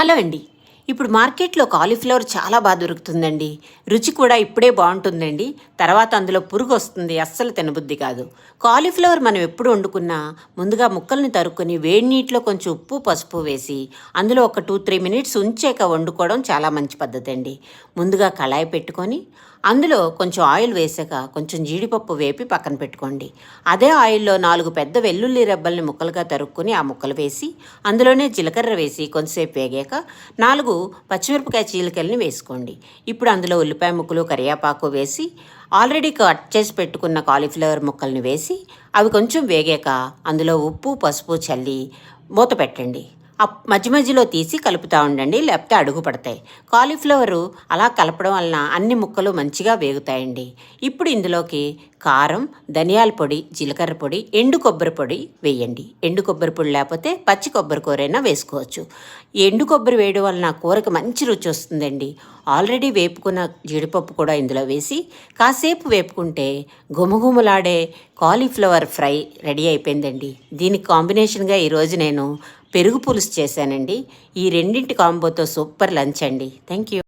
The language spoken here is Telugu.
హలో అండి. ఇప్పుడు మార్కెట్లో కాలీఫ్లవర్ చాలా బాగా దొరుకుతుందండి. రుచి కూడా ఇప్పుడే బాగుంటుందండి. తర్వాత అందులో పురుగు వస్తుంది. అస్సలు తినబుద్ధి కాదు. కాలీఫ్లవర్ మనం ఎప్పుడు వండుకున్నా ముందుగా ముక్కల్ని తరుక్కొని వేడి నీటిలో కొంచెం ఉప్పు పసుపు వేసి అందులో ఒక టూ త్రీ మినిట్స్ ఉంచాక వండుకోవడం చాలా మంచి పద్ధతి అండి ముందుగా కళాయి పెట్టుకొని అందులో కొంచెం ఆయిల్ వేసాక కొంచెం జీడిపప్పు వేపి పక్కన పెట్టుకోండి. అదే ఆయిల్లో నాలుగు పెద్ద వెల్లుల్లి రెబ్బల్ని ముక్కలుగా తరుక్కుని ఆ ముక్కలు వేసి అందులోనే జీలకర్ర వేసి కొంతసేపు వేగాక నాలుగు పచ్చిమిరపకాయ చీలికల్ని వేసుకోండి. ఇప్పుడు అందులో ఉల్లిపాయ ముక్కలు కరివేపాకు వేసి ఆల్రెడీ కట్ చేసి పెట్టుకున్న కాలీఫ్లవర్ ముక్కల్ని వేసి అవి కొంచెం వేగాక అందులో ఉప్పు పసుపు చల్లి మూత పెట్టండి. మధ్య మధ్యలో తీసి కలుపుతూ ఉండండి లేకపోతే అడుగు పడతాయి. కాలీఫ్లవరు అలా కలపడం వలన అన్ని ముక్కలు మంచిగా వేగుతాయండి. ఇప్పుడు ఇందులోకి కారం ధనియాల పొడి జీలకర్ర పొడి ఎండు కొబ్బరి పొడి వేయండి. ఎండు కొబ్బరి పొడి లేకపోతే పచ్చి కొబ్బరి కూరైనా వేసుకోవచ్చు. ఎండు కొబ్బరి వేయడం వలన కూరకి మంచి రుచి వస్తుందండి. ఆల్రెడీ వేపుకున్న జీడిపప్పు కూడా ఇందులో వేసి కాసేపు వేపుకుంటే గుమగుమలాడే కాలీఫ్లవర్ ఫ్రై రెడీ అయిపోయిందండి. దీనికి కాంబినేషన్గా ఈరోజు నేను పెరుగు పులుసు చేశానండి. ఈ రెండింటి కాంబోతో సూపర్ లంచ్ అండి. Thank you